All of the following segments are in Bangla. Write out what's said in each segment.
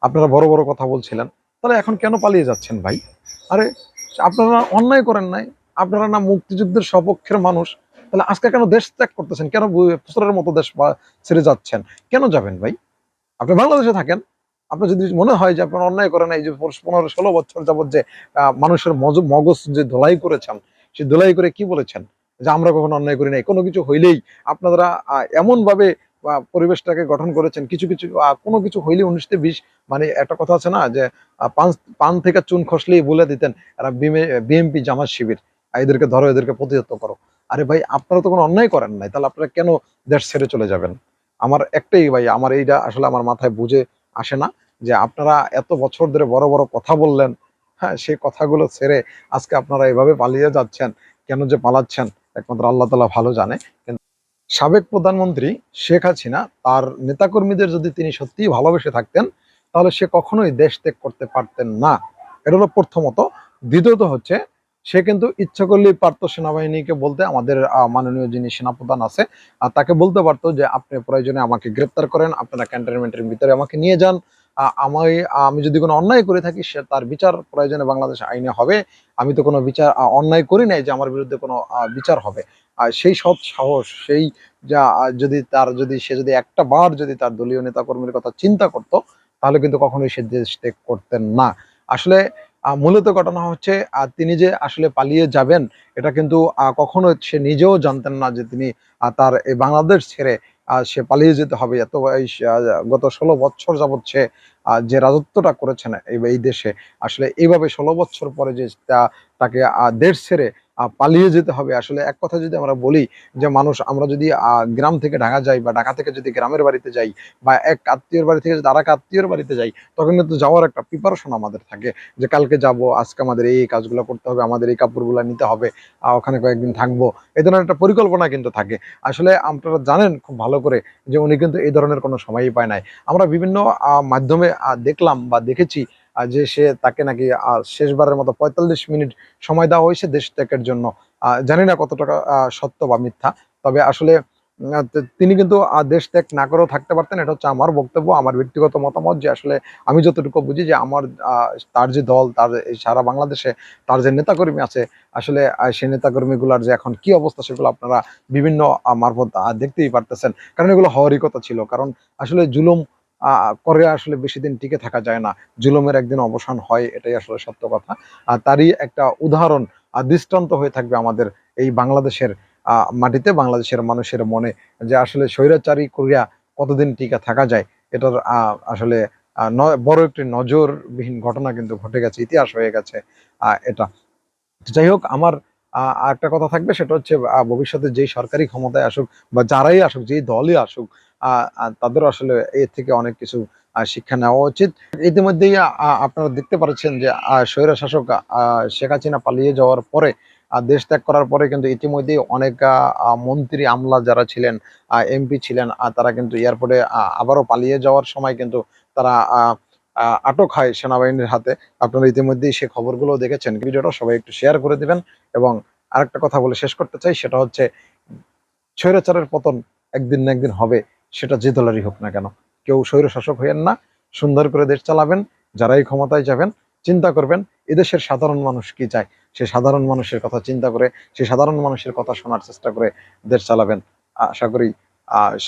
আপনারা বড় বড় কথা বলছিলেন, তাহলে এখন কেন পালিয়ে যাচ্ছেন ভাই? আরে, আপনারা অন্যায় করেন নাই, আপনারা না মুক্তিযুদ্ধের সপক্ষের মানুষ, তাহলে আজকে কেন দেশ ত্যাগ করতেছেন? কেন ফুসরের মতো দেশ ছেড়ে যাচ্ছেন? কেন যাবেন ভাই? আপনি বাংলাদেশে থাকেন আপনার যদি মনে হয় যে আপনার অন্যায় করেন এই যে পনেরো- ষোলো বছর যাবত যে মানুষের মগজ যে ধোলাই করেছেন, সে ধোলাই করে কি বলেছেন? যে আমরা কখনো অন্যায় করি নাই, কোনো কিছু হইলেই আপনারা এমন ভাবে পরিবেশটাকে গঠন করেছেন, কিছু কিছু কোনো কিছু হইলে উনিশতে বিশ মানে একটা কথা আছে না যে পান পান থেকে চুন খসলেই বলে দিতেন, এরা বিএমপি জামাত শিবির এদেরকে ধরো, এদেরকে প্রতিহত করো। আরে ভাই, আপনারা তো কোনো অন্যায় করেন নাই, তাহলে আপনারা কেন দেশ ছেড়ে চলে যাবেন? আমার একটাই ভাই, আমার এইটা আসলে আমার মাথায় বুঝে আসে না যে, আপনারা এত বছর ধরে বড় বড় কথা বললেন হ্যাঁ সেই কথাগুলো ছেড়ে আজকে আপনারা এভাবে পালিয়ে যাচ্ছেন, কেন যে পালাচ্ছেন, একমাত্র আল্লাহ তালা ভালো জানে, কিন্তু সাবেক প্রধানমন্ত্রী শেখ হাসিনা তার নেতাকর্মীদের যদি তিনি সত্যি ভালোবেসে থাকতেন, তাহলে সে কখনোই দেশ ত্যাগ করতে পারতেন না। এটা হলো প্রথমত। দ্বিতীয়ত হচ্ছে, সে কিন্তু ইচ্ছা করলেই পারতো সেনাবাহিনীকে বলতে, আমাদের মাননীয় যিনি সেনাপ্রধান আছে তাকে বলতে পারতো যে, আপনি প্রয়োজনে আমাকে গ্রেপ্তার করেন, আপনারা ক্যান্টনমেন্টের ভিতরে আমাকে নিয়ে যান। আমায়, আমি যদি কোনো অন্যায় করে থাকি, সে তার বিচার প্রয়োজনে বাংলাদেশ আইনে হবে। আমি তো কোনো বিচার অন্যায় করি নাই যে আমার বিরুদ্ধে কোনো বিচার হবে। আর সেই সৎ সাহস, সেই যা যদি তার, যদি সে যদি একটা বার যদি তার দলীয় নেতাকর্মীর কথা চিন্তা করত, তাহলে কিন্তু কখনোই সে দেশ ত্যাগ করতেন না। আসলে মূলত ঘটনা হচ্ছে তিনি যে আসলে পালিয়ে যাবেন, এটা কিন্তু কখনো সে নিজেও জানতেন না যে তিনি তার বাংলাদেশ ছেড়ে সে পালিয়ে যেতে হবে। এত গত ষোলো বছর যাবৎ সে যে রাজত্বটা করেছেন এই দেশে, আসলে এইভাবে ষোলো বছর পরে যে তাকে দেশ ছেড়ে পালিয়ে যেতে হবে। আসলে এক কথা যদি আমরা বলি যে মানুষ আমরা যদি গ্রাম থেকে ঢাকা যাই বা ঢাকা থেকে যদি গ্রামের বাড়িতে যাই বা এক আত্মীয়র বাড়ি থেকে যদি আর এক আত্মীয়র বাড়িতে যাই, তখন কিন্তু যাওয়ার একটা প্রিপারেশন আমাদের থাকে যে কালকে যাব, আজকে আমাদের এই কাজগুলো করতে হবে, আমাদের এই কাপড়গুলো নিতে হবে ওখানে কয়েকদিন থাকব। এই ধরনের একটা পরিকল্পনা কিন্তু থাকে। আসলে আপনারা জানেন খুব ভালো করে যে উনি কিন্তু এই ধরনের কোনো সময়ই পায় নাই। আমরা বিভিন্ন মাধ্যমে দেখলাম বা দেখেছি যে সে তাকে নাকি শেষবারের মতো পঁয়তাল্লিশ মিনিট সময় দেওয়া হয়েছে দেশ ত্যাগের জন্য। জানি না কতটা আহ, সত্য বা মিথ্যা তবে আসলে তিনি কিন্তু দেশ ত্যাগ না করেও থাকতে পারতেন। এটা হচ্ছে আমার বক্তব্য আমার ব্যক্তিগত মতামত যে আসলে আমি যতটুকু বুঝি যে আমার তার যে দল তার সারা বাংলাদেশে তার যে নেতাকর্মী আছে আসলে সেই নেতাকর্মীগুলার যে এখন কি অবস্থা সেগুলো আপনারা বিভিন্ন মারফত দেখতেই পারতেছেন। কারণ এগুলো হওয়ারই কথা ছিল। কারণ আসলে জুলুম করে আসলে বেশি দিন টিকে থাকা যায় না। জুলুমের একদিন অবসান হয়, এটাই আসলে সত্য কথা। আর তারই একটা উদাহরণ দৃষ্টান্ত হয়ে থাকবে আমাদের এই বাংলাদেশের মাটিতে, বাংলাদেশের মানুষের মনে যে আসলে স্বৈরাচারী করিয়া কতদিন টিকে থাকা যায়, এটার আসলে বড় একটি নজরবিহীন ঘটনা কিন্তু ঘটে গেছে, ইতিহাস হয়ে গেছে এটা। যাই হোক, আমার আরেকটা কথা থাকবে, সেটা হচ্ছে ভবিষ্যতে যেই সরকারি ক্ষমতায় আসুক বা যারাই আসুক, যেই দলই আসুক তাদের আসলে এর থেকে অনেক কিছু শিক্ষা নেওয়া উচিত। ইতিমধ্যেই আপনারা দেখতে পাচ্ছেন যে স্বৈর শাসক শেখ হাসিনা পালিয়ে যাওয়ার পরে দেশ ত্যাগ করার পরে কিন্তু ইতিমধ্যেই অনেক মন্ত্রী, আমলা যারা ছিলেন এমপি ছিলেন তারা কিন্তু এয়ারপোর্টে আবারও পালিয়ে যাওয়ার সময় কিন্তু তারা আটক হয় সেনাবাহিনীর হাতে। আপনারা ইতিমধ্যেই সে খবরগুলো দেখেছেন। ভিডিওটা সবাই একটু শেয়ার করে দিবেন এবং আরেকটা কথা বলে শেষ করতে চাই, সেটা হচ্ছে স্বৈরাচারের পতন একদিন না একদিন হবে, সেটা যে দলেরই হোক না কেন। কেউ স্বৈর শাসক হইয়েন না, সুন্দর করে দেশ চালাবেন, যারাই ক্ষমতায় যাবেন, চিন্তা করবেন, এদেশের সাধারণ মানুষ কি চায়? সে সাধারণ মানুষের কথা চিন্তা করে, সে সাধারণ মানুষের কথা শোনার চেষ্টা করে দেশ চালাবেন। আশা করি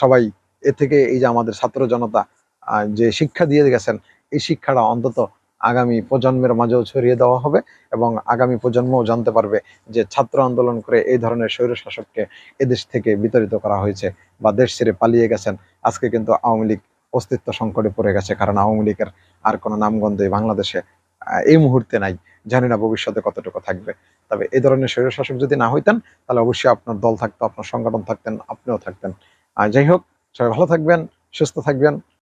সবাই এ থেকে এই যে আমাদের ছাত্র জনতা যে শিক্ষা দিয়ে গেছেন এই শিক্ষাটা অন্তত আগামী প্রজন্মের মাঝেও ছড়িয়ে দেওয়া হবে এবং আগামী প্রজন্মও জানতে পারবে যে ছাত্র আন্দোলন করে এই ধরনের স্বৈর শাসককে এদেশ থেকে বিতাড়িত করা হয়েছে বা দেশ ছেড়ে পালিয়ে গেছেন। আজকে কিন্তু আওয়ামী লীগ অস্তিত্ব সংকটে পড়ে গেছে, কারণ আওয়ামী লীগের আর কোনো নামগন্ধ এই বাংলাদেশে এই মুহূর্তে নাই। জানি না ভবিষ্যতে কতটুকু থাকবে। তবে এই ধরনের স্বৈর শাসক যদি না হইতেন, তাহলে অবশ্যই আপনার দল থাকতো, আপনার সংগঠন থাকতেন, আপনিও থাকতেন। যাই হোক, সবাই ভালো থাকবেন, সুস্থ থাকবেন।